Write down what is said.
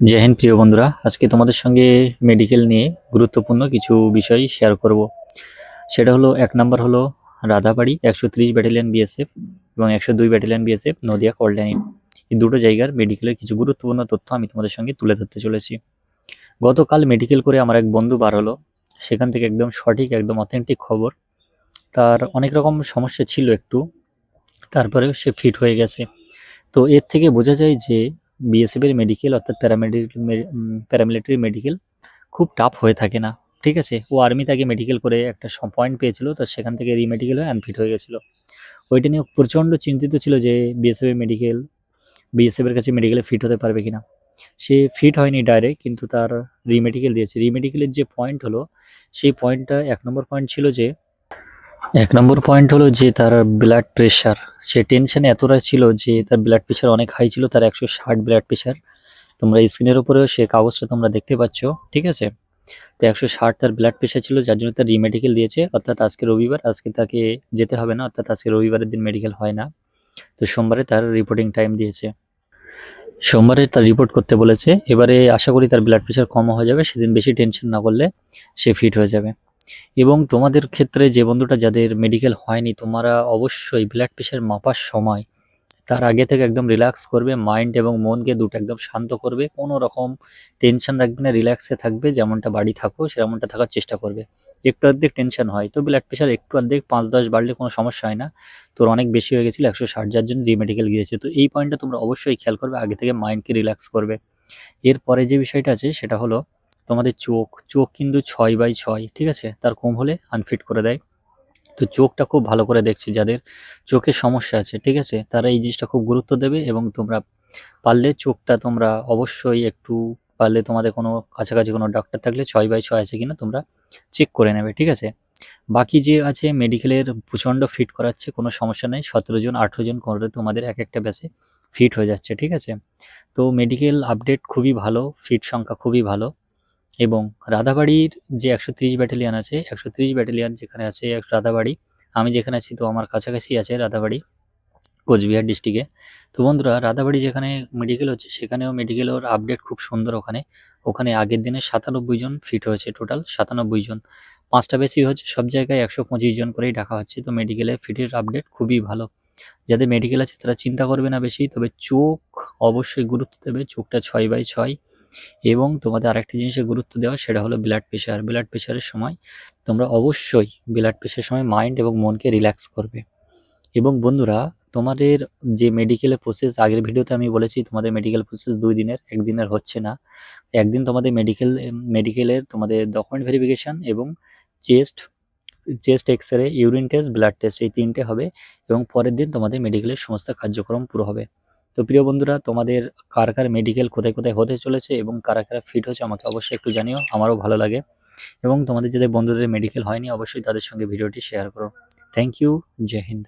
জয় প্রিয় বন্ধুরা, আজকে তোমাদের সঙ্গে মেডিকেল নিয়ে গুরুত্বপূর্ণ কিছু বিষয় শেয়ার করব। সেটা হলো, এক নম্বর হলো রাধাবাড়ি একশো ত্রিশ ব্যাটালিয়ান বিএসএফ এবং একশো দুই ব্যাটালিয়ান বিএসএফ নদিয়া কল্যাণী এই দুটো জায়গার মেডিকেলের কিছু গুরুত্বপূর্ণ তথ্য আমি তোমাদের সঙ্গে তুলে ধরতে চলেছি। গতকাল মেডিকেল করে আমার এক বন্ধু বার হলো। সেখান থেকে একদম সঠিক, একদম অথেন্টিক খবর। তার অনেক রকম সমস্যা ছিল একটু। তারপরেও সে ফিট হয়ে গেছে। তো এর থেকে বোঝা যায় যে বিএসএফ এর মেডিকেল অর্থাৎ প্যারামেডিকেল প্যারামিলিটারি মেডিকেল খুব টাফ হয়ে থাকে না, ঠিক আছে? ও আর্মি তাকে মেডিকেল করে একটা পয়েন্ট পেয়েছিল, তো সেখান থেকে রিমেডিকেল হয়ে আনফিট হয়ে গেছিল। ওইটা নিয়ে প্রচণ্ড চিন্তিত ছিল যে বিএসএফ এর মেডিকেল বিএসএফ এর কাছে মেডিকেলে ফিট হতে পারবে কিনা। সে ফিট হয়নি ডাইরেক্ট কিন্তু তার রিমেডিকেল দিয়েছে। রিমেডিকেলের যে পয়েন্ট হলো, সেই পয়েন্টটা এক নম্বর পয়েন্ট ছিল যে এক নম্বর পয়েন্ট হলো যে তার ব্লাড প্রেশার সে টেনশনে এতটা ছিল যে তার ব্লাড প্রেশার অনেক হাই ছিল, তার একশো ষাট ব্লাড প্রেশার তোমরা স্ক্রিনের উপরেও সে কাগজটা তোমরা দেখতে পাচ্ছ, ঠিক আছে? তো একশো ষাট তার ব্লাড প্রেশার ছিল, যার জন্য তার রিমেডিকেল দিয়েছে। অর্থাৎ আজকে রবিবার, আজকে তাকে যেতে হবে না, অর্থাৎ আজকে রবিবারের দিন মেডিকেল হয় না। তো সোমবারে তার রিপোর্টিং টাইম দিয়েছে। সোমবারে তার রিপোর্ট করতে বলেছে, এবারে আশা করি তার ব্লাড প্রেশার কম হয়ে যাবে, সেদিন বেশি টেনশন না করলে সে ফিট হয়ে যাবে। এবং তোমাদের ক্ষেত্রে যে বন্ধুটা যাদের মেডিকেল হয়নি, তোমরা অবশ্যই ব্লাড প্রেশার মাপার সময় তার আগে থেকে একদম রিল্যাক্স করবে মাইন্ড এবং মনকে দুটো একদম শান্ত করবে, কোনো রকম টেনশন রাখবে না রিল্যাক্সে থাকবে, যেমনটা বাড়ি থাকো সেরকমটা থাকার চেষ্টা করবে। একটু অর্ধেক টেনশন হয়, তো ব্লাড প্রেশার একটু অর্ধেক, পাঁচ দশ বাড়লে কোনো সমস্যা হয় না। তোর অনেক বেশি হয়ে গেছিল, একশো ষাট যার জন্য রিমেডিকেল গিয়েছে, তো এই পয়েন্টটা তোমরা অবশ্যই খেয়াল করবে, আগে থেকে মাইন্ডকে রিল্যাক্স করবে। এরপরে যে বিষয়টা আছে সেটা হলো তোমাদের চোখ চোখ কিন্তু ছয় বাই ছয়, ঠিক আছে? তার কম হলে আনফিট করে দেয়। তো চোখটা খুব ভালো করে দেখছি, যাদের চোখের সমস্যা আছে, ঠিক আছে? তারা এই জিনিসটা খুব গুরুত্ব দেবে এবং তোমরা পারলে চোখটা তোমরা অবশ্যই একটু পারলে তোমাদের কোনো কাছাকাছি কোনো ডাক্তার থাকলে ছয় বাই ছয় আছে কিনা তোমরা চেক করে নেবে, ঠিক আছে? বাকি যে আছে মেডিকেলের প্রচণ্ড ফিট করাচ্ছে, কোনো সমস্যা নেই। সতেরো জন, আঠেরো জন করে তোমাদের এক একটা ব্যাসে ফিট হয়ে যাচ্ছে, ঠিক আছে? তো মেডিকেল আপডেট খুবই ভালো ফিট সংখ্যা খুবই ভালো। এবং রাধাবাড়ির যে একশো ত্রিশ ব্যাটালিয়ান আছে, একশো ত্রিশ ব্যাটালিয়ান যেখানে আছে রাধাবাড়ি, আমি যেখানে আছি তো আমার কাছাকাছি আছে রাধাবাড়ি, কোচবিহার ডিস্ট্রিক্টে তো বন্ধুরা, রাধাবাড়ি যেখানে মেডিকেল হচ্ছে, সেখানেও মেডিকেলের আপডেট খুব সুন্দর ওখানে। ওখানে আগের দিনে সাতানব্বই জন ফিট হয়েছে টোটাল সাতানব্বই জন। পাঁচটা বেশি হচ্ছে, সব জায়গায় একশো পঁচিশ জন করেই ডাকা হচ্ছে, তো মেডিকেলের ফিটের আপডেট খুবই ভালো। যাদের মেডিকেল আছে তারা চিন্তা করবে না বেশি, তবে চোখ অবশ্যই গুরুত্ব দেবে, চোখটা ছয় বাই ছয়। এবং তোমাদের আরেকটা জিনিসে গুরুত্ব দেওয়া, সেটা হলো ব্লাড প্রেশার ব্লাড প্রেশারের সময় তোমরা অবশ্যই ব্লাড প্রেশারের সময় মাইন্ড এবং মনকে রিল্যাক্স করবে। এবং বন্ধুরা, তোমাদের যে মেডিকেলের প্রসেস আগের ভিডিওতে আমি বলেছি, তোমাদের মেডিকেল প্রসেস দুই দিনের একদিনের হচ্ছে না। একদিন তোমাদের মেডিকেল মেডিকেলের তোমাদের ডকুমেন্ট ভেরিফিকেশান এবং chest chest X ray urine test blood test এই তিনটে হবে এবং পরের দিন তোমাদের মেডিকেলের সমস্ত কার্যক্রম পুরো হবে। তো প্রিয় বন্ধুরা, তোমাদের কার কার মেডিকেল কোথায় কোথায় হতে চলেছে এবং কারা কারা ফিট হচ্ছে আমাকে অবশ্যই একটু জানিও, আমারও ভালো লাগে। এবং তোমাদের যাদের বন্ধুদের মেডিকেল হয়নি, অবশ্যই তাদের সঙ্গে ভিডিওটি শেয়ার করো। Thank you Joy Hind